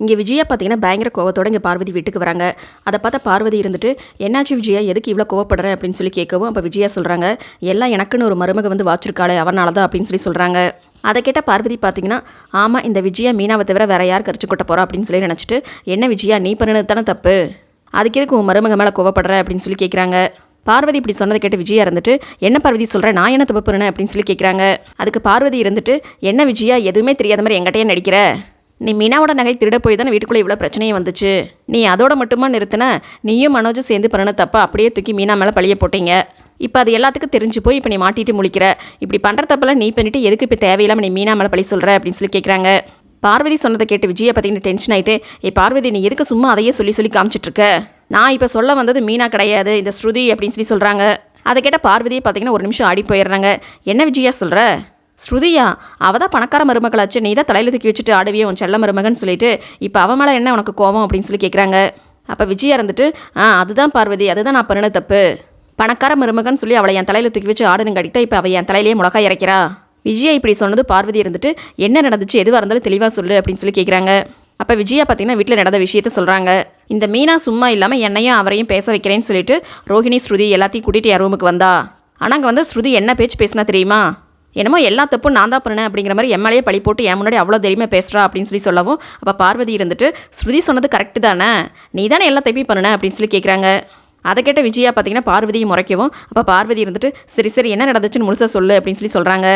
இங்கே விஜயா பார்த்தீங்கன்னா பயங்கர கோவத்தோட இங்கே பார்வதி வீட்டுக்கு வராங்க. அதை பார்த்தா பார்வதி இருந்துட்டு என்னாச்சு விஜயா? எதுக்கு இவ்வளோ கோவப்படுற? அப்படின்னு சொல்லி கேட்கவும் அப்போ விஜயா சொல்கிறாங்க எல்லாம் எனக்குன்னு ஒரு மருமக வந்து வாச்சிருக்காளே அவனால தான் அப்படின்னு சொல்லி சொல்கிறாங்க அதை கேட்ட பார்வதி பார்த்தீங்கன்னா ஆமாம் இந்த விஜயா மீனாவை தவிர வேற யார் கரிச்சு கொட்ட போகிறா அப்படின்னு சொல்லி நினச்சிட்டு என்ன விஜயா நீ பண்ணினது தானே தப்பு? அதுக்கு எதுக்கு உன் மருமக மேலே கோவப்படுற? அப்படின்னு சொல்லி கேட்குறாங்க பார்வதி இப்படி சொன்னதை கேட்டு விஜயா இருந்துட்டு என்ன பார்வதி சொல்கிறேன் நான் என்ன தப்பு பண்ணேன் அப்படின்னு சொல்லி கேட்குறாங்க அதுக்கு பார்வதி இருந்துட்டு என்ன விஜயா? எதுவுமே தெரியாத மாதிரி எங்கிட்டயே நடிக்கிற? நீ மீனாவோட நகை திருட போய் தானே வீட்டுக்குள்ளே இவ்வளோ பிரச்சனையும் வந்துச்சு? நீ அதோட மட்டுமா நிறுத்தின? நீயும் மனோஜும் சேர்ந்து பண்ணின தப்பா அப்படியே தூக்கி மீனா மேலே பழிய போட்டீங்க. இப்போ அது எல்லாத்துக்கும் தெரிஞ்சு போய் இப்போ நீ மாட்டிட்டு முழிக்கிற. இப்படி பண்ணுற தப்பெல்லாம் நீ பண்ணிட்டு எதுக்கு இப்போ தேவையில்லாமல் நீ மீனா மேலே பழி சொல்கிற அப்படின்னு சொல்லி கேட்குறாங்க பார்வதி சொன்னதை கேட்டு விஜயை பார்த்தீங்கன்னா டென்ஷன் ஆயிட்டு ஏ பார்வதி நீ எதுக்கு சும்மா அதையே சொல்லி சொல்லி காமிச்சிட்ருக்க நான் இப்போ சொல்ல வந்தது மீனா கிடையாது இந்த ஸ்ருதி அப்படின்னு சொல்லி சொல்கிறாங்க அதை கேட்ட பார்வதியை பார்த்தீங்கன்னா ஒரு நிமிஷம் ஆடி போயிடுறாங்க. என்ன விஜயா சொல்கிற ஸ்ருதியா அவள் தான் பணக்கார மருமகளாச்சு நீ தான் தலையில் தூக்கி வச்சுட்டு ஆடுவியே உன் செல்ல மருமகன் சொல்லிட்டு இப்போ அவன் மேலே என்ன உனக்கு கோவம் அப்படின்னு சொல்லி கேட்குறாங்க அப்போ விஜயா இருந்துட்டு ஆ அதுதான் பார்வதி அதுதான் நான் பண்ணின தப்பு. பணக்கார மருமகன் சொல்லி அவளை என் தலையில் தூக்கி வச்சு ஆடுன்னு கடித்தா இப்போ அவள் என் தலையிலேயே முளகா இறக்கிறா? விஜயா இப்படி சொன்னது பார்வதி இருந்துட்டு என்ன நடந்துச்சு? எதுவாக இருந்தாலும் தெளிவாக சொல்லு அப்படின்னு சொல்லி கேட்குறாங்க அப்போ விஜயா பார்த்தீங்கன்னா வீட்டில் நடந்த விஷயத்த சொல்கிறாங்க இந்த மீனா சும்மா இல்லாமல் என்னையும் அவரையும் பேச வைக்கிறேன்னு சொல்லிட்டு ரோஹிணி ஸ்ருதி எல்லாத்தையும் கூட்டிகிட்டு என் ரூமுக்கு வந்தா. ஆனால் அங்கே வந்து ஸ்ருதி என்ன பேச்சு பேசினா தெரியுமா? என்னமோ எல்லா தப்பும் நான் தான் பண்ணேன் அப்படிங்கிற மாதிரி எம்எல்ஏ பழி போட்டு என் முன்னாடி அவ்வளோ தைரியமாக பேசுகிறா அப்படின்னு சொல்லி சொல்லவும் அப்போ பார்வதி இருந்துட்டு ஸ்ருதி சொன்னது கரெக்டு தானே? நீ தானே எல்லா தப்பையும் பண்ணுன அப்படின்னு சொல்லி கேட்குறாங்க அதை கேட்ட விஜயா பார்த்தீங்கன்னா பார்வதியை முறைக்கவும் அப்போ பார்வதி இருந்துட்டு சரி சரி என்ன நடந்துச்சுன்னு முழுசாக சொல்லு அப்படின்னு சொல்லி சொல்கிறாங்க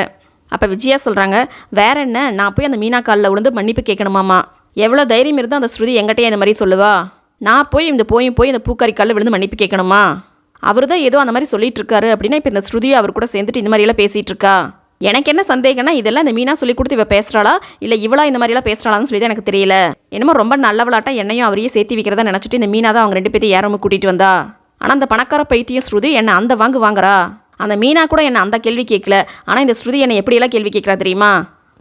அப்போ விஜயா சொல்கிறாங்க வேற என்ன? நான் போய் அந்த மீனா காலில் விழுந்து மன்னிப்பு கேட்கணுமாமா? எவ்வளோ தைரியம் இருந்தால் அந்த ஸ்ருதி எங்கிட்டே இந்த மாதிரி சொல்லுவா? நான் போய் இந்த போயும் போய் இந்த பூக்காரி காலில் விழுந்து மன்னிப்பு கேட்கணுமா? அவர் தான் ஏதோ அந்த மாதிரி சொல்லிட்டு இருக்காரு அப்படின்னா இப்போ இந்த ஸ்ருதியை அவர் கூட சேர்ந்துட்டு இந்த மாதிரியெல்லாம் பேசிகிட்டு இருக்கா? எனக்கு என்ன சந்தேகம்னா இதெல்லாம் இந்த மீனா சொல்லி கொடுத்து இவ பேசுகிறாளா இல்லை இவளா இந்த மாதிரிலாம் பேசுகிறாளான்னு சொல்லி தான் எனக்கு தெரியல. என்னமோ ரொம்ப நல்லவளாட்டா என்னையும் அவரையும் சேர்த்து வைக்கிறதா நினச்சிட்டு இந்த மீனா தான் அவங்க ரெண்டு பேர்த்தையும் ஏறமும் கூட்டிகிட்டு வந்தா. ஆனால் அந்த பணக்கார பைத்தியம் ஸ்ருதி என்னை அந்த வாங்கு வாங்குறா. அந்த மீனா கூட என்னை அந்த கேள்வி கேட்கல ஆனால் இந்த ஸ்ருதி என்னை எப்படியெல்லாம் கேள்வி கேட்குறா தெரியுமா?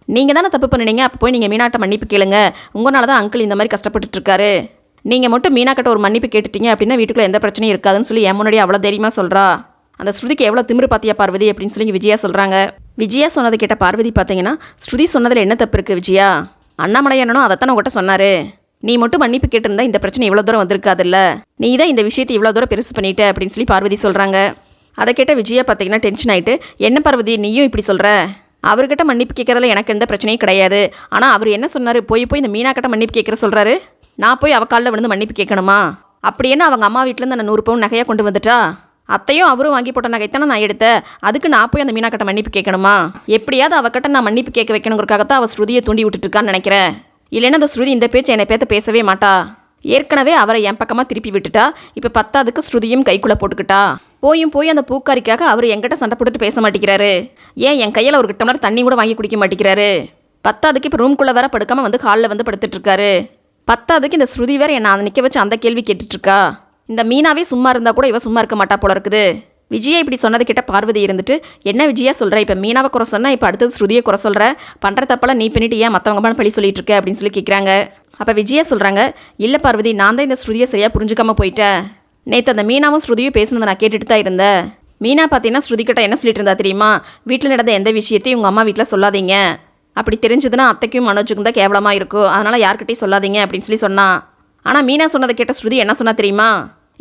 நீங்கள் தானே தப்பு பண்ணுனீங்க. அப்போ போய் நீங்கள் மீனாட்ட மன்னிப்பு கேளுங்க. உங்களால தான் அங்கிள் இந்த மாதிரி கஷ்டப்பட்டுட்ருக்காரு. நீங்கள் மட்டும் மீனா கிட்ட ஒரு மன்னிப்பு கேட்டுட்டீங்க அப்படின்னா வீட்டுக்குள்ள எந்த பிரச்சனையும் இருக்காதுன்னு சொல்லி என் முன்னாடி அவ்வளோ தைரியமாக சொல்கிறா அந்த ஸ்ருதிக்கு எவ்வளோ திமிரு பார்த்தியா பார்வதி அப்படின்னு சொல்லி விஜயா சொல்கிறாங்க விஜயா சொன்னதை கேட்ட பார்வதி பார்த்தீங்கன்னா ஸ்ருதி சொன்னதில் என்ன தப்பு இருக்குது விஜயா? அண்ணாமலையானனும் அதைத்தான் உங்கள்கிட்ட சொன்னார். நீ மட்டும் மன்னிப்பு கேட்டிருந்தா இந்த பிரச்சனை இவ்வளோ தூரம் வந்திருக்காதுல்ல. நீ தான் இந்த விஷயத்தை இவ்வளோ தூரம் பெருசு பண்ணிட்ட அப்படின்னு சொல்லி பார்வதி சொல்கிறாங்க அதை கேட்ட விஜயா பார்த்தீங்கன்னா டென்ஷன் ஆகிட்டு என்ன பார்வதி நீயும் இப்படி சொல்கிற அவர்கிட்ட மன்னிப்பு கேட்கறதுல எனக்கு எந்த பிரச்சனையும் கிடையாது. ஆனால் அவர் என்ன சொன்னார்? போய் போய் இந்த மீனா கிட்ட மன்னிப்பு கேட்குற சொல்கிறாரு நான் போய் அவ காலில் விழுந்து மன்னிப்பு கேட்கணுமா? அப்படி என்ன அவங்க அம்மா வீட்டிலேருந்து நான் நூறு பவுன் நகையாக கொண்டு வந்துட்டா? அத்தையும் அவரும் வாங்கி போட்ட நகைத்தானே நான் எடுத்தேன்? அதுக்கு நான் போய் அந்த மீனாக்கிட்ட மன்னிப்பு கேட்கணுமா? எப்படியாவது அவகிட்ட நான் மன்னிப்பு கேட்க வைக்கணுங்கிறக்காகத்தான் அவள் ஸ்ருதியை தூண்டி விட்டுட்டுருக்கான்னு நினைக்கிறேன். இல்லைன்னா அந்த ஸ்ருதி இந்த பேச்சு என்னை பேத்த பேசவே மாட்டா. ஏற்கனவே அவரை என் பக்கமாக திருப்பி விட்டுட்டா இப்போ பத்தாதுக்கு ஸ்ருதியும் கைக்குள்ளே போட்டுக்கிட்டா. போயும் போய் அந்த பூக்காரிக்காக அவர் என்கிட்ட சண்டை போட்டுட்டு பேச மாட்டேங்கிறாரு. ஏன் என் கையில் ஒரு டம்ளர் தண்ணி கூட வாங்கி குடிக்க மாட்டேங்கிறாரு? பத்தாதுக்கு இப்போ ரூம்குள்ளே வேற படுக்காமல் வந்து ஹாலில் வந்து படுத்துட்டு இருக்காரு. பத்தாதுக்கு இந்த ஸ்ருதி வேற என்னை அதை நிற்க வச்சு அந்த கேள்வி கேட்டுட்ருக்கா இந்த மீனாவே சும்மா இருந்தால் கூட இவ சும்மா இருக்க மாட்டா போல இருக்குது. விஜயா இப்படி சொன்னது கிட்ட பார்வதி இருந்துட்டு என்ன விஜயா சொல்கிற இப்போ மீனாவை குறை சொன்னால் இப்போ அடுத்தது ஸ்ருதியை குறை சொல்கிற பண்ணுற தப்பெல்லாம் நீ பண்ணிட்டு ஏன் மற்றவங்க மேலே பழி சொல்லிட்டு இருக்க? அப்படின்னு சொல்லி கேட்குறாங்க அப்போ விஜயா சொல்கிறாங்க இல்லை பார்வதி நான் தான் இந்த ஸ்ருதியை சரியாக புரிஞ்சுக்காமல் போயிட்டேன். நேற்று அந்த மீனாவும் ஸ்ருதியும் பேசுனதை நான் கேட்டுட்டு தான் இருந்தேன். மீனா பார்த்தீங்கன்னா ஸ்ருதி கிட்ட என்ன சொல்லிட்டு இருந்தா தெரியுமா? வீட்டில் நடந்த எந்த விஷயத்தையும் உங்கள் அம்மா வீட்டில் சொல்லாதீங்க. அப்படி தெரிஞ்சதுன்னா அத்தைக்கும் மனோஜுக்கும் தான் கேவலமாக இருக்கும். அதனால் யார்கிட்டையும் சொல்லாதீங்க அப்படின்னு சொல்லி சொன்னான் ஆனால் மீனா சொன்னதை கேட்ட ஸ்ருதி என்ன சொன்னா தெரியுமா?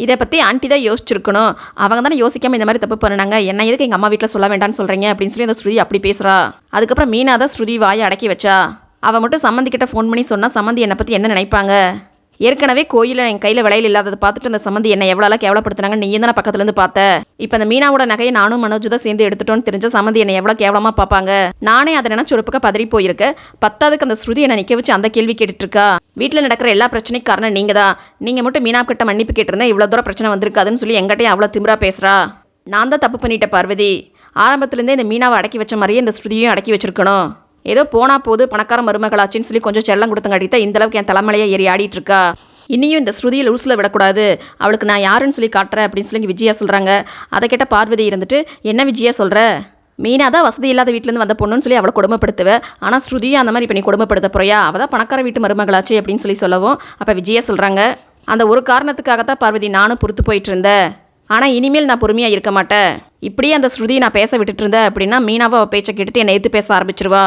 இதை பற்றி ஆண்டி தான் யோசிச்சிருக்கணும். அவங்க தானே யோசிக்காமல் இந்த மாதிரி தப்பு பண்ணினாங்க. என்ன எதுக்கு எங்கள் அம்மா வீட்டில் சொல்ல வேண்டாம்னு சொல்கிறீங்க அப்படின்னு சொல்லி அந்த ஸ்ருதி அப்படி பேசுகிறா அதுக்கப்புறம் மீனா தான் ஸ்ருதி வாயை அடக்கி வச்சா. அவள் மட்டும் சம்மந்திக்கிட்ட ஃபோன் பண்ணி சொன்னால் சம்மந்தி என்னை பற்றி என்ன நினைப்பாங்க? ஏற்கனவே கோயிலில் என் கையில் விலையில் இல்லாததை பார்த்துட்டு அந்த சம்மந்தி என்னை எவ்வளோலாம் கேவலப்படுத்துனாங்க நீ தானே பக்கத்துலேருந்து பார்த்த? இப்போ அந்த மீனாவோட நகையை நானும் மனோஜு தான் சேர்ந்து எடுத்துட்டோன்னு தெரிஞ்ச சம்மந்தி என்னை எவ்வளோ கேவலமாக பார்ப்பாங்க? நானே அதை நினச்சி ஒரு பக்கம் பதறி போயிருக்கேன் பத்தாவதுக்கு அந்த ஸ்ருதி என்னை நிற்க வச்சு அந்த கேள்வி கேட்டுட்ருக்கா? வீட்டில் நடக்கிற எல்லா பிரச்சனைக்கு காரணம் நீங்கள் தான் நீங்கள் மட்டும் மீனா கிட்ட மன்னிப்பு கேட்டிருந்தா இவ்வளோ தூரம் பிரச்சனை வந்திருக்காதுன்னு சொல்லி எங்கிட்டையும் அவ்வளோ திமிரா பேசுகிறா நான் தான் தப்பு பண்ணிட்டேன் பார்வதி. ஆரம்பத்துலேருந்தே இந்த மீனாவை அடக்கி வச்ச மாதிரியே இந்த ஸ்ருதியும் அடக்கி வச்சிருக்கணும். ஏதோ போனா போது பணக்கார மருமகளாச்சின்னு சொல்லி கொஞ்சம் செல்லம் கொடுத்தங்காட்டி தான் இந்த அளவுக்கு என் தலைமலையை ஏறி ஆடிட்டு இருக்கா இனியும் இந்த ஸ்ருதியை லூஸில் விடக்கூடாது. அவளுக்கு நான் யாருன்னு சொல்லி காட்டுறேன் அப்படின்னு சொல்லி விஜயா சொல்கிறாங்க அதை கேட்ட பார்வதி இருந்துட்டு என்ன விஜயா சொல்கிற மீனா தான் வசதி இல்லாத வீட்டிலேருந்து வந்த பொண்ணுன்னு சொல்லி அவளை கொடுமைப்படுத்துவேன் ஆனால் ஸ்ருதியை அந்த மாதிரி இப்போ நீ கொடுமைப்படுத்த போறியா? அவள் தான் பணக்கார வீட்டு மருமகளாச்சு அப்படின்னு சொல்லி சொல்லவும் அப்போ விஜயா சொல்கிறாங்க அந்த ஒரு காரணத்துக்காகத்தான் பார்வதி நானும் பொறுத்து போயிட்டு இருந்தேன் ஆனால் இனிமேல் நான் பொறுமையாக இருக்க மாட்டேன். இப்படியே அந்த ஸ்ருதியை நான் பேச விட்டுட்டு இருந்தேன் அப்படின்னா மீனாவை அவள் பேச்சை கேட்டுட்டு என்னை எடுத்து பேச ஆரம்பிச்சிருவா.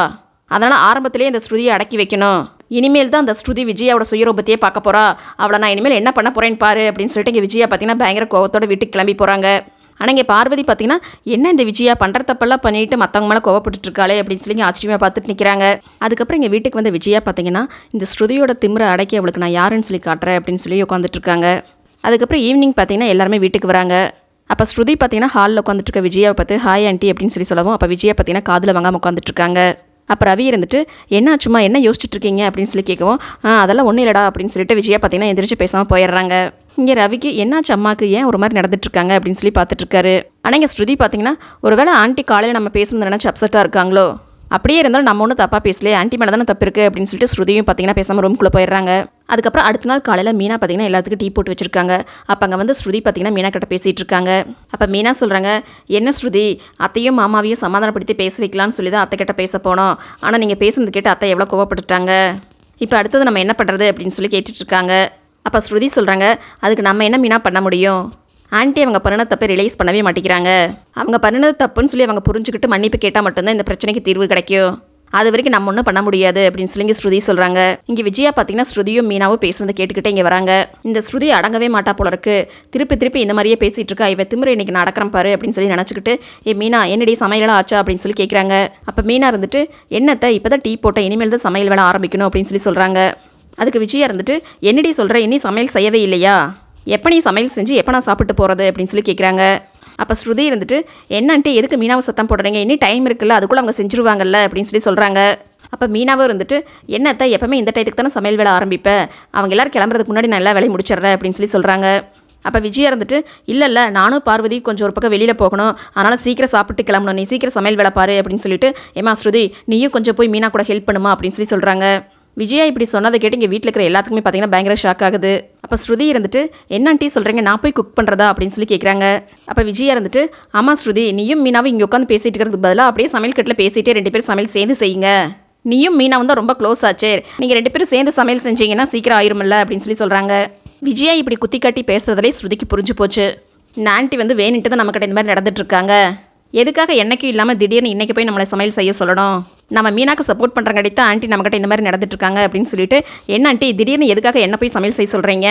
அதனால் ஆரம்பத்திலேயே இந்த ஸ்ருதியை அடக்கி வைக்கணும். இனிமேல் தான் அந்த ஸ்ருதி விஜயாவோட சுயரூபத்தையே பார்க்க போகிறா அவளை நான் இனிமேல் என்ன பண்ண போகிறேன்னு பாரு அப்படின்னு சொல்லிட்டு இங்கே விஜயா பார்த்தீங்கன்னா பயங்கர கோவத்தோட வீட்டுக்கு கிளம்பி போகிறாங்க ஆனால் இங்கே பார்வதி பார்த்தீங்கன்னா என்ன இந்த விஜயா? பண்ணுற தப்பெல்லாம் பண்ணிட்டு மற்றவங்க மேலே கோவப்பட்டுருக்காளே அப்படின்னு சொல்லி ஆச்சரியமாக ஆச்சரியமா பார்த்துட்டு நிற்கிறாங்க அதுக்கப்புறம் இங்கே வீட்டுக்கு வந்த விஜயா பார்த்தீங்கன்னா இந்த ஸ்ருதியோட திமிரை அடக்கி அவளுக்கு நான் யாருன்னு சொல்லி காட்டுறேன் அப்படின்னு சொல்லி உட்காந்துட்டு இருக்காங்க. அதுக்கப்புறம் ஈவினிங் பார்த்தீங்கன்னா எல்லாருமே வீட்டுக்கு வராங்க. அப்போ ஸ்ருதி பார்த்தீங்கன்னா ஹாலில் உட்காந்துட்டு இருக்க விஜயாவை பார்த்து ஹாய் ஆண்டி அப்படின்னு சொல்லி சொல்லவும் அப்போ விஜயா பார்த்தீங்கன்னா காதில் வாங்காமல் உட்காந்துட்டு இருக்காங்க. அப்போ ரவி இருந்துட்டு என்ன சும்மா என்ன யோசிச்சுட்டு இருக்கீங்க? அப்படின்னு சொல்லி கேட்கவும் ஆ அதெல்லாம் ஒன்றும் இல்லடா அப்படின்னு சொல்லிட்டு விஜயா பார்த்தீங்கன்னா எந்திரிச்சு பேசாமல் போயிடுறாங்க. இங்கே ரவிக்கு என்னாச்சு அம்மாவுக்கு ஏன் ஒரு மாதிரி நடந்துட்டுருக்காங்க அப்படின்னு சொல்லி பார்த்துட்டு இருக்காரு. ஆனால் இங்கே ஸ்ருதி பார்த்தீங்கன்னா ஒருவேளை ஆண்டி காலையில் நம்ம பேசுனது நினச்சி அப்செட்டாக இருக்காங்களோ? அப்படியே இருந்தாலும் நம்ம ஒன்றும் தப்பாக பேசலையே ஆன்ட்டி மேலே தானே தப்பு இருக்குது அப்படின்னு சொல்லிட்டு ஸ்ருதியும் பார்த்தீங்கன்னா பேசாமல் ரூம்குள்ளே போயிடுறாங்க. அதுக்கப்புறம் அடுத்த நாள் காலையில் மீனா பார்த்தீங்கன்னா எல்லாத்துக்கும் டீ போட்டு வச்சுருக்காங்க. அப்போ அங்கே வந்து ஸ்ருதி பார்த்தீங்கன்னா மீனா கிட்ட பேசிகிட்டு இருக்காங்க. அப்போ மீனா சொல்கிறாங்க என்ன ஸ்ருதி அத்தையும் மாமாவையும் சமாதானப்படுத்தி பேச வைக்கலான்னு சொல்லி தான் அத்தை கிட்ட பேச போனோம். ஆனால் நீங்கள் பேசுனது கேட்டு அத்தை எவ்வளோ கோவப்பட்டுட்டாங்க? இப்போ அடுத்தது நம்ம என்ன பண்ணுறது அப்படின்னு சொல்லி கேட்டுட்ருக்காங்க அப்போ ஸ்ருதி சொல்கிறாங்க அதுக்கு நம்ம என்ன மீனா பண்ண முடியும்? ஆன்ட்டி அவங்க பண்ணின தப்பை ரிலைஸ் பண்ணவே மாட்டேங்கிறாங்க. அவங்க பண்ணினது தப்புன்னு சொல்லி அவங்க புரிஞ்சுக்கிட்டு மன்னிப்பு கேட்டால் மட்டும்தான் இந்த பிரச்சனைக்கு தீர்வு கிடைக்கும். அது வரைக்கும் நம்ம ஒன்றும் பண்ண முடியாது அப்படின்னு சொல்லி ஸ்ருதி சொல்கிறாங்க இங்கே விஜயா பார்த்தீங்கன்னா ஸ்ருதியும் மீனாவும் பேசுனதை கேட்டுக்கிட்டே இங்கே வராங்க. இந்த ஸ்ருதி அடங்கவே மாட்டா போல இருக்கு. திருப்பி திருப்பி இந்த மாதிரியே பேசிகிட்டு இருக்கா. இவன் திமிரு இன்னைக்கு நடக்கிறேன் பாரு அப்படின்னு சொல்லி நினச்சிக்கிட்டு ஏ மீனா என்னடி சமையலாம் ஆச்சா? அப்படின்னு சொல்லி கேட்குறாங்க அப்போ மீனா இருந்துட்டு என்னத்தை இப்போ தான் டீ போட்டேன் இனிமேல் தான் சமையல் வேலை ஆரம்பிக்கணும் அப்படின்னு சொல்லி சொல்கிறாங்க அதுக்கு விஜயா இருந்துட்டு என்னடி சொல்கிற இனி சமையல் செய்யவே இல்லையா? எப்போ நீ சமையல் செஞ்சு எப்போ நான் சாப்பிட்டு போகிறது அப்படின்னு சொல்லி கேட்குறாங்க அப்போ ஸ்ருதி இருந்துட்டு என்னன்ட்டு எதுக்கு மீனாவை சத்தம் போடுறீங்க? இனி டைம் இருக்குல்ல அதுக்குள்ளே அவங்க செஞ்சுருவாங்கல்ல? அப்படின்னு சொல்லி சொல்கிறாங்க அப்போ மீனாவும் இருந்துட்டு என்னத்தை எப்போவுமே இந்த டயத்துக்கு தானே சமையல் வேலை ஆரம்பிப்பேன் அவங்க எல்லாரும் கிளம்புறதுக்கு முன்னாடி நான் எல்லா வேலையும் முடிச்சிடுறேன் அப்படின்னு சொல்லி சொல்கிறாங்க அப்போ விஜயா இருந்துட்டு இல்லை இல்லை நானும் பார்வதி கொஞ்சம் ஒரு பக்கம் வெளியில் போகணும். அதனால் சீக்கிரம் சாப்பிட்டு கிளம்பணும். நீ சீக்கிரம் சமையல் வேலை பாரு அப்படின்னு சொல்லிட்டு ஏமா ஸ்ருதி நீயும் கொஞ்சம் போய் மீனா கூட ஹெல்ப் பண்ணுமா? அப்படின்னு சொல்லி சொல்கிறாங்க விஜயா இப்படி சொன்னதை கேட்டு இங்கே வீட்டில் இருக்கிற எல்லாத்துக்குமே பார்த்தீங்கன்னா பயங்கர ஷாக் ஆகுது. அப்போ ஸ்ருதி இருந்துட்டு என்ன ஆண்டி சொல்கிறீங்க நான் போய் குக் பண்ணுறதா அப்படின்னு சொல்லி கேட்குறாங்க அப்போ விஜயா இருந்துட்டு ஆமாம் ஸ்ருதி நீயும் மீனாவும் இங்கே உட்காந்து பேசிகிட்டு இருக்கிறதுக்கு பதிலாக அப்படியே சமையல் கட்டில் பேசிகிட்டே ரெண்டு பேரும் சமையல் சேர்ந்து செய்யுங்க. நீயும் மீனா வந்து ரொம்ப க்ளோஸ் ஆச்சே. நீங்கள் ரெண்டு பேரும் சேர்ந்து சமையல் செஞ்சீங்கன்னா சீக்கிரம் ஆயிருமில்ல அப்படின்னு சொல்லி சொல்கிறாங்க விஜயா இப்படி குத்தி காட்டி பேசுறதுலேயே ஸ்ருதிக்கு புரிஞ்சு போச்சு. இந்த வந்து வேணுன்ட்டு தான் நம்மக்கிட்ட இந்த மாதிரி நடந்துட்டு இருக்காங்க. எதுக்காக என்னைக்கும் இல்லாமல் திடீர்னு இன்றைக்கி போய் நம்மளை சமையல் செய்ய சொல்லணும்? நம்ம மீனாக்கு சப்போர்ட் பண்ணுறங்காட்டி தான் ஆண்டி நம்மக்கிட்ட இந்த மாதிரி நடந்துட்டுருக்காங்க அப்படின்னு சொல்லிட்டு என்ன ஆண்டி திடீர்னு எதுக்காக என்ன போய் சமையல் செய்ய சொல்கிறீங்க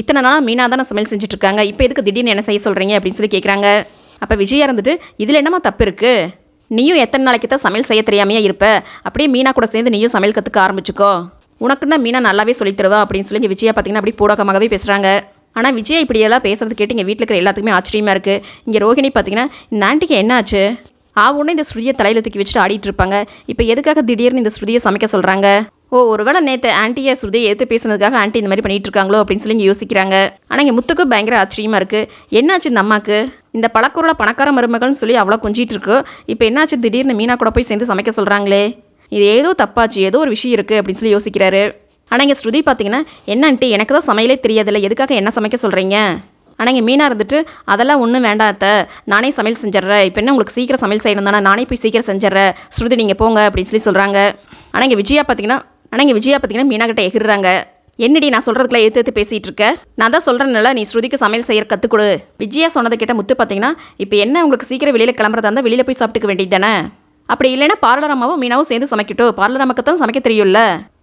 இத்தனை நாளாக மீனா தானே சமையல் செஞ்சுட்ருக்காங்க இப்போ எதுக்கு திடீர்னு என்ன செய்ய சொல்கிறீங்க அப்படின்னு சொல்லி கேட்குறாங்க அப்போ விஜயா இருந்துட்டு இதில் என்னம்மா தப்பு இருக்குது நீயும் எத்தனை நாளைக்கு தான் சமையல் செய்ய தெரியாமையே இருப்ப? அப்படியே மீனா கூட சேர்ந்து நீயும் சமையல் கற்றுக்க ஆரம்பிச்சுக்கோ. உனக்குன்னா மீனா நல்லாவே சொல்லித் தருவா? அப்படின்னு சொல்லி விஜயா பார்த்தீங்கன்னா அப்படி பூடகமாகவே பேசுகிறாங்க ஆனால் விஜய் இப்படியெல்லாம் பேசுறது கேட்டு இங்கே வீட்டில் இருக்கிற எல்லாத்துக்குமே ஆச்சரியமாக இருக்குது இங்கே ரோஹிணி பார்த்தீங்கன்னா இந்த ஆண்டிக்கு என்ன ஆச்சு? ஆவுன்னு இந்த ஸ்ருதியை தலையில் தூக்கி வச்சுட்டு ஆடிட்டு இருப்பாங்க. இப்போ எதுக்காக திடீர்னு இந்த ஸ்ருதியை சமைக்க சொல்கிறாங்க ஓ ஒருவேளை நேற்று ஆன்ட்டியை ஸ்ருதியை எடுத்து பேசுனதுக்காக ஆன்ட்டி இந்த மாதிரி பண்ணிட்டு இருக்காங்களோ அப்படின்னு சொல்லி இங்கே யோசிக்கிறாங்க. ஆனால் இங்கே முத்துக்கு பயங்கர ஆச்சரியமாக இருக்குது என்னாச்சு இந்த அம்மாக்கு? இந்த பழக்கூரில் பணக்கார மருமகள்னு சொல்லி அவ்வளோ கொஞ்சிட்டு இருக்கு. இப்போ என்னாச்சு திடீர்னு மீனா கூட போய் சேர்ந்து சமைக்க சொல்கிறாங்களே இது ஏதோ தப்பாச்சு ஏதோ ஒரு விஷயம் இருக்குது அப்படின்னு சொல்லி யோசிக்கிறாரு. ஆனால் இங்கே ஸ்ருதி பார்த்தீங்கன்னா என்னன்ட்டு எனக்கு தான் சமையலே தெரியாதில்ல எதுக்காக என்ன சமைக்க சொல்கிறீங்க ஆனால் இங்கே மீனாக இருந்துட்டு அதெல்லாம் ஒன்றும் வேண்டாத்த நானே சமையல் செஞ்சிட்றேன். இப்போ என்ன உங்களுக்கு சீக்கிரம் சமையல் செய்யணும் தானே நானே போய் சீக்கிரம் செஞ்சிட்றேன். ஸ்ருதி நீங்கள் போங்க அப்படின்னு சொல்லி சொல்கிறாங்க ஆனால் இங்கே விஜயா பார்த்தீங்கன்னா ஆனால் இங்கே விஜயா பார்த்தீங்கன்னா மீனா கிட்ட எகிர்றாங்க. என்னடி நான் சொல்கிறதுக்குலாம் எடுத்து எடுத்து பேசிகிட்டு இருக்க? நான் தான் சொல்கிறேன்ல நீ ஸ்ருதிக்கு சமையல் செய்கிற கற்றுக்கொடு விஜயா சொன்னதை கிட்ட முத்து பார்த்தீங்கன்னா இப்போ என்ன உங்களுக்கு சீக்கிரம் வெளியில் கிளம்புறதா இருந்தால் வெளியில் போய் சாப்பிட்டுக்க வேண்டியது தானே? அப்படி இல்லைன்னா பார்லர் அம்மாவும் மீனாவும் சேர்ந்து சமைக்கட்டும். பார்லர் அம்மாக்கு தான் சமைக்க தெரியும்ல.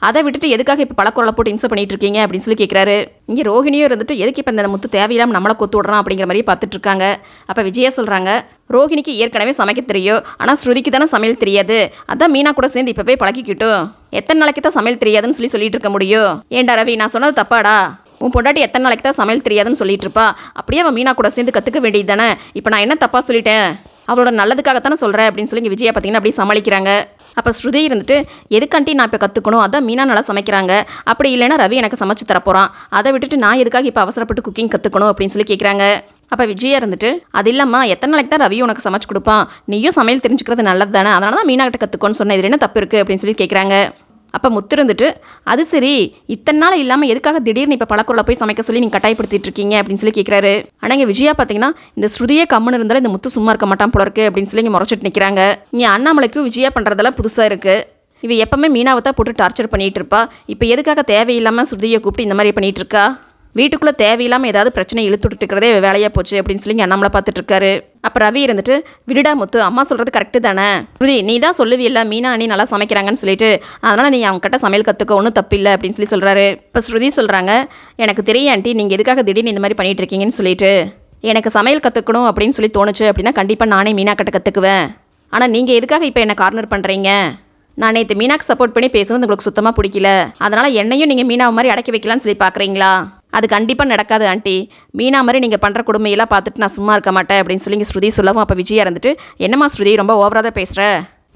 அதை விட்டுட்டு எதுக்காக இப்போ பழக்குறலை போட்டு இம்சை பண்ணிட்டு இருக்கீங்க அப்படின்னு சொல்லி கேட்குறாரு இங்கே ரோஹிணியும் இருந்துட்டு எதுக்கு இப்போ இந்த முத்து தேவையில்லாமல் நம்மளை கொத்து விடுறான் அப்படிங்கிற மாதிரி பார்த்துட்டு இருக்காங்க. அப்போ விஜயா சொல்கிறாங்க ரோஹிணிக்கு ஏற்கனவே சமைக்க தெரியும். ஆனால் ஸ்ருதிக்கு தானே சமையல் தெரியாது. அதான் மீனா கூட சேர்ந்து இப்போ போய் பழக்கிக்கிட்டும் எத்தனை நாளைக்கு தான் சமையல் தெரியாதுன்னு சொல்லி சொல்லிட்டு இருக்க முடியும்? ஏண்டா ரவி நான் சொன்னது தப்பாடா? உன் பொண்டாட்டி எத்தனை நாளைக்கு தான் சமையல் தெரியாதுன்னு சொல்லிட்டு இருப்பா. அப்படியே அவன் மீனா கூட சேர்ந்து கற்றுக்க வேண்டியது தானே. இப்போ நான் என்ன தப்பாக சொல்லிட்டேன்? அவளோட நல்லதுக்காகத்தானே சொல்கிறேன் அப்படின்னு சொல்லி இங்கே விஜயா பார்த்தீங்கன்னா அப்படியே சமாளிக்கிறாங்க. அப்போ ஸ்ருதி இருந்துட்டு எதுக்காண்டி நான் இப்போ கற்றுக்கணும் அதான் மீனா நல்லா சமைக்கிறாங்க. அப்படி இல்லைன்னா ரவி எனக்கு சமைச்சு தரப்போகிறான் அதை விட்டுட்டு நான் எதுக்காக இப்போ அவசரப்பட்டு குக்கிங் கற்றுக்கணும் அப்படின்னு சொல்லி கேட்குறாங்க அப்போ விஜயா இருந்துட்டு அது இல்லாமல் எத்தனை நாளைக்கு தான் ரவி உனக்கு சமைச்சு கொடுப்பான்? நீயும் சமையல் தெரிஞ்சுக்கிறது நல்லது தானே அதனால தான் மீனாகிட்ட கற்றுக்கோன்னு சொன்னேன் இது என்ன தப்பு இருக்குது அப்படின்னு சொல்லி கேட்குறாங்க அப்போ முத்து இருந்துட்டு அது சரி இத்தனை நாள் இல்லாமல் எதுக்காக திடீர்னு இப்போ பழக்குள்ள போய் சமைக்க சொல்லி நீங்கள் கட்டாயப்படுத்திட்டு இருக்கீங்க? அப்படின்னு சொல்லி கேட்குறாரு ஆனால் இங்கே விஜயா பார்த்தீங்கன்னா இந்த ஸ்ருதியே கம்முன்னு இருந்தாலும் இந்த முத்து சும்மா இருக்க மாட்டான் போல இருக்கு அப்படின்னு சொல்லி இங்கே முறைச்சிட்டு நிற்கிறாங்க இங்கே அண்ணாமலைக்கும் விஜயா பண்ணுறதெல்லாம் புதுசாக இருக்குது இவ எப்பவுமே மீனாவை தான் போட்டு டார்ச்சர் பண்ணிகிட்டு இருப்பா. இப்போ எதுக்காக தேவையில்லாமல் ஸ்ருதியை கூப்பிட்டு இந்த மாதிரி பண்ணிகிட்டு இருக்கா? வீட்டுக்குள்ளே தேவையில்லாமல் ஏதாவது பிரச்சனை இழுத்துட்டு இருக்கிறதே வேலையாக போச்சு அப்படின்னு சொல்லி அண்ணாமலை பார்த்துட்டு இருக்காரு அப்போ ரவி இருந்துட்டு விடுடா முத்து அம்மா சொல்கிறது கரெக்டு தானே? ஸ்ருதி நீ தான் சொல்லுவில்ல மீனா நீ நல்லா சமைக்கிறாங்கன்னு சொல்லிட்டு அதனால் நீ அவங்ககிட்ட சமையல் கற்றுக்க ஒன்றும் தப்பில்லை அப்படின்னு சொல்லி சொல்கிறாரு இப்போ ஸ்ருதி சொல்கிறாங்க எனக்கு தெரியும் ஆண்டி நீங்கள் எதுக்காக திடீர்னு இந்த மாதிரி பண்ணிகிட்டு இருக்கீங்கன்னு சொல்லிட்டு எனக்கு சமையல் கற்றுக்கணும் அப்படின்னு சொல்லி தோணுச்சு அப்படின்னா கண்டிப்பாக நானே மீனா கிட்ட கற்றுக்குவேன் ஆனால் நீங்கள் எதுக்காக இப்போ என்னை கார்னர் பண்ணுறீங்க நான் நேற்று மீனாக்கு சப்போர்ட் பண்ணி பேசுகிறது உங்களுக்கு சுத்தமாக பிடிக்கல. அதனால் என்னையும் நீங்கள் மீனாவை மாதிரி அடக்கி வைக்கலான்னு சொல்லி பார்க்குறீங்களா? அது கண்டிப்பாக நடக்காது ஆண்டி. மீனா மாதிரி நீங்கள் பண்ணுற கொடுமையெல்லாம் பார்த்துட்டு நான் சும்மா இருக்க மாட்டேன் அப்படின்னு சொல்லி ஸ்ருதி சொல்லவும் அப்போ விஜயா இருந்துட்டு என்னம்மா ஸ்ருதி ரொம்ப ஓவராக தான் பேசுகிற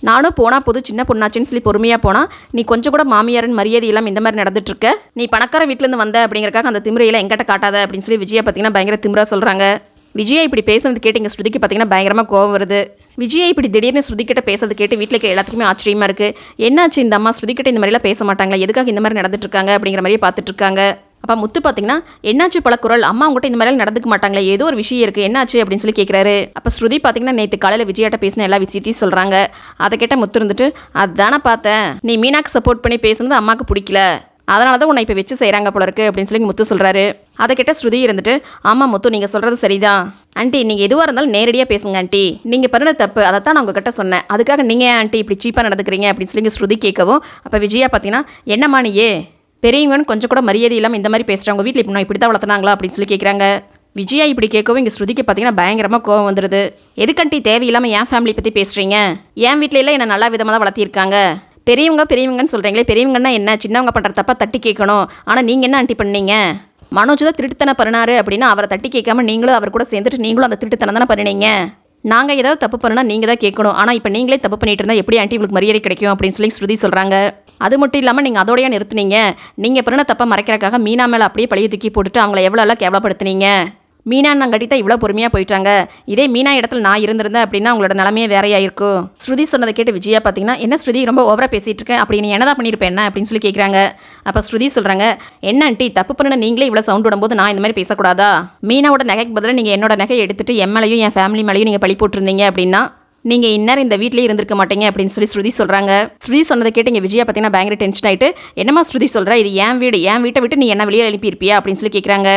நானும் போனால் போது சின்ன பொண்ணாச்சுன்னு சொல்லி பொறுமையாக போனால் நீ கொஞ்சம் கூட மாமியாரின் மரியாதை இல்லாமல் இந்த மாதிரி நடந்துட்டுருக்க நீ பணக்கார வீட்டிலேருந்து வந்த அப்படிங்கறக்காக அந்த திமிரையெல்லாம் எங்கிட்ட காட்டாத அப்படின்னு சொல்லி விஜயா பார்த்தீங்கன்னா பயங்கர திமிரா சொல்கிறாங்க விஜயா இப்படி பேசுனது கேட்டு இங்கே ஸ்ருதிக்கு பார்த்தீங்கன்னா பயங்கரமாக கோவம் வருது. விஜயா இப்படி திடீர்னு ஸ்ருதிக்கிட்ட பேசுறது கேட்டு வீட்டில் இருக்க எல்லாத்துக்குமே ஆச்சரியமா இருக்குது என்னாச்சு இந்த அம்மா ஸ்ருதிக்கிட்ட இந்த மாதிரிலாம் பேச மாட்டாங்களா? எதுக்காக இந்த மாதிரி நடந்துட்டு இருக்காங்க அப்படிங்கிற மாதிரியே பார்த்துட்ருக்காங்க அப்போ முத்து பார்த்தீங்கன்னா என்னாச்சு பழக்குரல் அம்மா அவங்ககிட்ட இந்த மாதிரிலாம் நடந்துக்க மாட்டாங்களே ஏதோ ஒரு விஷயம் இருக்குது என்னாச்சு? அப்படின்னு சொல்லி கேட்குறாரு அப்போ ஸ்ருதி பார்த்தீங்கன்னா நேற்று காலையில் விஜயாட்ட பேசின எல்லா விஷயத்தையும் சொல்கிறாங்க அதை கேட்ட முத்து இருந்துட்டு அதுதானே பார்த்தேன். நீ மீனாக்கு சப்போர்ட் பண்ணி பேசுனது அம்மாவுக்கு பிடிக்கல. அதனால தான் உன்னை இப்போ வச்சு செய்கிறாங்க போல இருக்குது அப்படின்னு சொல்லி முத்து சொல்கிறாரு அதை கிட்ட ஸ்ருதி இருந்துட்டு ஆமாம் முத்து நீங்கள் சொல்கிறது சரிதான். ஆண்டி நீங்கள் எதுவாக இருந்தாலும் நேரடியாக பேசுங்க ஆண்டி. நீங்கள் பண்ண தப்பு அதை தான் நான் உங்ககிட்ட சொன்னேன். அதுக்காக நீங்கள் ஆண்டி இப்படி சீப்பாக நடந்துக்கிறீங்க? அப்படின்னு சொல்லி ஸ்ருதி கேட்கவும் அப்போ விஜயா பார்த்தீங்கன்னா என்னம்மா நீயே? பெரியவங்கன்னு கொஞ்சம் கூட மரியாதை இல்லாமல் இந்த மாதிரி பேசுகிறவங்க வீட்டில் இப்போ நான் இப்படி தான் வளர்த்துனாங்களா அப்படின்னு சொல்லி கேட்குறாங்க விஜயா இப்படி கேட்கவும் இங்கே ஸ்ருதிக்கு பார்த்தீங்கன்னா பயங்கரமாக கோவம் வந்துடுது எதுக்கண்டி தேவையில்லாமல் என் ஃபேமிலி பற்றி பேசுகிறீங்க என் வீட்ல எல்லாம் என்னை நல்ல விதமாக தான் வளர்த்திருக்காங்க. பெரியவங்க பெரியவங்கன்னு சொல்கிறீங்களே பெரியவங்கன்னா என்ன? சின்னவங்க பண்ணுற தப்பாக தட்டி கேட்கணும். ஆனால் நீங்கள் என்ன ஆண்டி பண்ணீங்க? மனோஜ் தான் திருட்டுத்தனம் பண்ணினாரு அப்படின்னா அவரை தட்டி கேட்காம நீங்களும் அவர் கூட சேர்ந்துட்டு நீங்களும் அந்த திருட்டுத்தனம் தானே பண்ணினீங்க? நாங்கள் ஏதாவது தப்பு பண்ணனா நீங்கள் தான் கேட்கணும். ஆனால் இப்போ நீங்களே தப்பு பண்ணிட்டு இருந்தால் எப்படி ஆண்டி உங்களுக்கு மரியாதை கிடைக்கும் அப்படின்னு சொல்லி ஸ்ருதி சொல்கிறாங்க அது மட்டும் இல்லாமல் நீங்கள் அதோடய நிறுத்துனீங்க. நீங்கள் பண்ண தப்பை மறைக்கிறக்காக மீனா மேலே அப்படியே பழைய தூக்கி போட்டுட்டு அவங்கள எவ்வளோ எல்லாம் கேவலப்படுத்துனீங்க? மீனா தான் இவ்வளோ பொறுமையாக போயிட்டாங்க. இதே மீனா இடத்துல நான் இருந்திருந்தேன் அப்படின்னா அவங்களோட நிலமையே வேறையா இருக்கும் ஸ்ருதி சொன்னதை கேட்டு விஜயா பார்த்தீங்கன்னா என்ன ஸ்ருதி ரொம்ப ஓவராக பேசிகிட்டு இருக்கேன் அப்படி நீ என்னதான் பண்ணியிருப்பேன் என்ன? அப்படின்னு சொல்லி கேட்குறாங்க அப்போ ஸ்ருதி சொல்கிறாங்க என்ன ஆண்டி தப்பு பண்ண நீங்களே இவ்வளோ சவுண்ட் விடும்போது நான் இந்த மாதிரி பேசக்கூடாதா? மீனாவோட நகைக்கு பதிலாக நீங்கள் என்னோட நகை எடுத்துட்டு என் மேலேயும் என் ஃபேமிலி மேலேயும் நீங்கள் பழி போட்டிருந்தீங்க அப்படின்னா நீங்கள் இன்னர் இந்த வீட்லயே இருந்திருக்க மாட்டீங்க அப்படின்னு சொல்லி ஸ்ருதி சொல்கிறாங்க ஸ்ருதி சொன்னதை கேட்டு இங்கே விஜயா பார்த்தீங்கன்னா பயங்கர டென்ஷன் ஆகிட்டு என்னம்மா ஸ்ருதி சொல்கிற இது என் வீடு என் வீட்டை விட்டு நீ என்ன வெளியே அனுப்பியிருப்பியா அப்படின்னு சொல்லி கேட்குறாங்க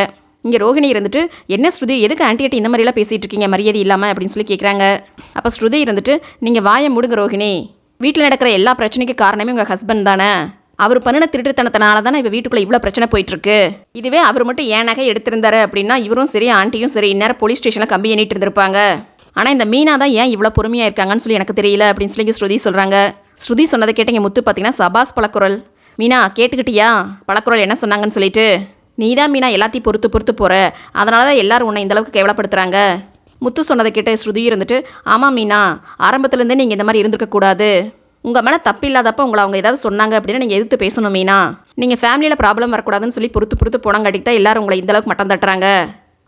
இங்கே ரோகிணி இருந்துட்டு என்ன ஸ்ருதி எதுக்கு ஆன்டிகிட்ட இந்த மாதிரிலாம் பேசிகிட்டு இருக்கீங்க? மரியாதை இல்லாமல் அப்படின்னு சொல்லி கேட்குறாங்க அப்போ ஸ்ருதி இருந்துட்டு நீங்கள் வாயை முடுங்க ரோகிணி வீட்டில் நடக்கிற எல்லா பிரச்சனைக்கும் காரணமே உங்கள் ஹஸ்பண்ட் தானே. அவர் பண்ணின திருட்டுத்தனத்தினால தானே இப்போ வீட்டுக்குள்ளே இவ்வளோ பிரச்சனை போயிட்டுருக்கு. இதுவே அவர் மட்டும் ஏன் நகை எடுத்திருந்தாரு அப்படின்னா இவரும் சரி ஆண்டியும் சரி இந்நேரம் போலீஸ் ஸ்டேஷனில் கம்பி எண்ணிட்டு இருந்திருப்பாங்க. ஆனால் இந்த மீனா தான் ஏன் இவ்வளோ பொறுமையாக இருக்காங்கன்னு சொல்லி எனக்கு தெரியல அப்படின்னு சொல்லி ஸ்ருதி சொல்கிறாங்க ஸ்ருதி சொன்னதை கேட்டீங்க முத்து பார்த்தீங்கன்னா சபாஸ் பழக்குரல். மீனா கேட்டுக்கிட்டியா? பழக்குரல் என்ன சொன்னாங்கன்னு சொல்லிட்டு. நீ தான் மீனா எல்லாத்தையும் பொறுத்து பொறுத்து போகிற அதனால தான் எல்லோரும் உன்னை இந்தளவுக்கு கேவலப்படுத்துகிறாங்க முத்து சொன்னதை கேட்ட ஸ்ருதி இருந்துட்டு ஆமாம் மீனா ஆரம்பத்துலேருந்தே நீங்கள் இந்த மாதிரி இருந்திருக்கக்கூடாது உங்கள் மேலே தப்பு இல்லாதப்போ உங்களை அவங்க ஏதாவது சொன்னாங்க அப்படின்னா நீங்கள் எதிர்த்து பேசணும் மீனா. நீங்கள் ஃபேமிலியில் ப்ராப்ளம் வரக்கூடாதுன்னு சொல்லி பொறுத்து பொறுத்து போனங்காட்டிக்கு தான் எல்லோரும் உங்களை இந்த அளவுக்கு மட்டம் தட்டுறாங்க.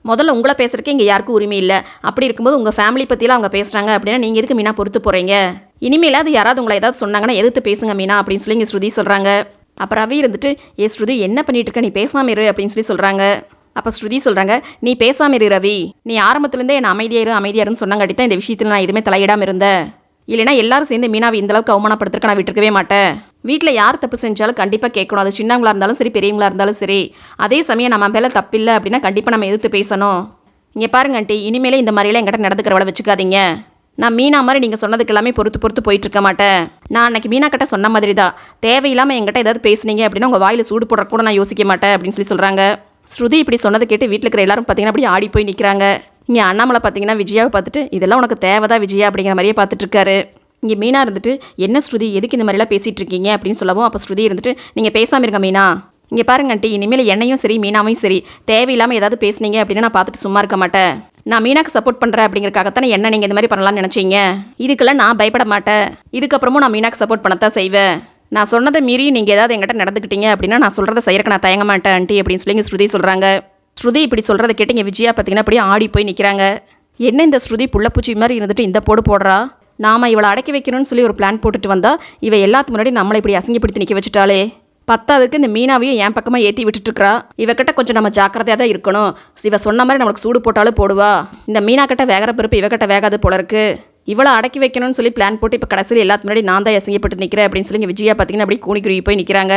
முதல்ல உங்களை பேசுறதுக்கு இங்கே யாருக்கும் உரிமை இல்லை. அப்படி இருக்கும்போது உங்கள் ஃபேமிலி பற்றிலாம் அவங்க பேசுகிறாங்க அப்படின்னா நீங்கள் எதுக்கு மீனா பொறுத்து போகிறீங்க இனிமேலாவது யாராவது உங்களை ஏதாவது சொன்னாங்கன்னா எதிர்த்து பேசுங்க மீனா அப்படின்னு சொல்லி இங்கே ஸ்ருதி சொல்கிறாங்க அப்புறம் ரவி இருந்துட்டு ஏ ஸ்ருதி என்ன பண்ணிட்டு இருக்க நீ பேசாம இரு அப்படின்னு சொல்லி சொல்கிறாங்க அப்போ ஸ்ருதி சொல்கிறாங்க நீ பேசாம இரு ரவி. நீ ஆரம்பத்துலேருந்தே என்ன அமைதியாயிரு அமைதியாருன்னு சொன்னாங்காட்டி தான் இந்த விஷயத்தில் நான் எதுவுமே தலையிடாமல் இருந்தேன். இல்லைனா எல்லாரும் சேர்ந்து மீனாவை இந்த அளவுக்கு அவமானப்படுத்துறக்க நான் விட்டுருக்கவே மாட்டேன். வீட்டில் யார் தப்பு செஞ்சாலும் கண்டிப்பாக கேட்கணும். அது சின்னவங்களா இருந்தாலும் சரி பெரியவங்களா இருந்தாலும் சரி. அதே சமயம் நம்ம மேலே தப்பில்லை அப்படின்னா கண்டிப்பாக நம்ம எதிர்த்து பேசணும். இங்கே பாருங்க ஆண்டி. இனிமேலே இந்த மாதிரிலாம் எங்கிட்ட நடந்துக்கிறவளை வச்சுக்காதீங்க. நான் மீனா மாதிரி நீங்கள் சொன்னதுக்கு எல்லாமே பொறுத்து பொறுத்து போயிட்டு இருக்க மாட்டேன். நான் அன்னைக்கு மீனா கிட்ட சொன்ன மாதிரி தான் தேவையில்லாமல் என்கிட்ட ஏதாவது பேசுனீங்க அப்படின்னா உங்கள் வாயில் சூடு போடுற கூட நான் யோசிக்க மாட்டேன் அப்படின்னு சொல்லி சொல்கிறாங்க ஸ்ருதி இப்படி சொன்னதை கேட்டு வீட்டில் இருக்கிற எல்லாரும் பார்த்தீங்கன்னா அப்படியே ஆடி போய் நிற்கிறாங்க இங்கே அண்ணாமலை பார்த்தீங்கன்னா விஜயாவை பார்த்துட்டு இதெல்லாம் உனக்கு தேவைதா விஜயா அப்படிங்கிற மாதிரியே பார்த்துட்டு இருக்காரு. இங்கே மீனா இருந்துட்டு என்ன ஸ்ருதி எதுக்கு இந்த மாதிரிலாம் பேசிகிட்டு இருக்கீங்க? அப்படின்னு சொல்லவும் அப்போ ஸ்ருதி இருந்துட்டு நீங்கள் பேசாமல் இருங்க மீனா. இங்கே பாருங்க ஆண்டி இனிமேல் என்னையும் சரி மீனாவையும் சரி தேவையில்லாமல் ஏதாவது பேசுனீங்க அப்படின்னா நான் பார்த்துட்டு சும்மா இருக்க மாட்டேன். நான் மீனாக்கு சப்போர்ட் பண்ணுறேன் அப்படிங்கிறக்காகத்தானே என்ன நீங்கள் இந்த மாதிரி பண்ணலாம்னு நினச்சிங்க? இதுக்கெல்லாம் நான் பயப்பட மாட்டேன். இதுக்கப்புறமும் நான் மீனாக்கு சப்போர்ட் பண்ணத்தான் செய்வேன். நான் சொன்னதை மீறி நீங்கள் ஏதாவது எங்கிட்ட நடந்துக்கிட்டீங்க அப்படின்னா நான் சொல்கிறத செய்யறக்கு நான் தயங்க மாட்டேன் ஆண்டி அப்படின்னு சொல்லி ஸ்ருதி சொல்கிறாங்க ஸ்ருதி இப்படி சொல்கிறத கேட்டீங்க விஜயா பார்த்தீங்கன்னா அப்படியே ஆடி போய் நிற்கிறாங்க என்ன இந்த ஸ்ருதி புள்ளப்பூச்சி மாதிரி இருந்துட்டு இந்த போடு போடுறா? நாம இவளை அடக்கி வைக்கணும்னு சொல்லி ஒரு பிளான் போட்டுட்டு வந்தால் இவ எல்லாத்துக்கு முன்னாடி நம்மளை இப்படி அசிங்கப்படுத்தி நிற்க வச்சுட்டாலே பத்தாவதுக்கு இந்த மீனாவையும் என் பக்கமாக ஏற்றி விட்டுட்டுருக்கா இவக்கிட்ட கொஞ்சம் நம்ம ஜாக்கிரதையாக தான் இருக்கணும். இவ சொன்ன மாதிரி நம்மளுக்கு சூடு போட்டாலும் போடுவா. இந்த மீனா கிட்ட வேகிற பருப்பு இவக்கிட்ட வேகாது போல இருக்கு. இவ்வளோ அடக்கி வைக்கணும்னு சொல்லி பிளான் போட்டு இப்போ கடைசியில் எல்லாத்து முன்னாடி நான் தான் அசிங்கப்பட்டு நிற்கிறேன் அப்படின்னு சொல்லி விஜயா பார்த்தீங்கன்னா அப்படியே கூணி குருவி போய் நிற்கிறாங்க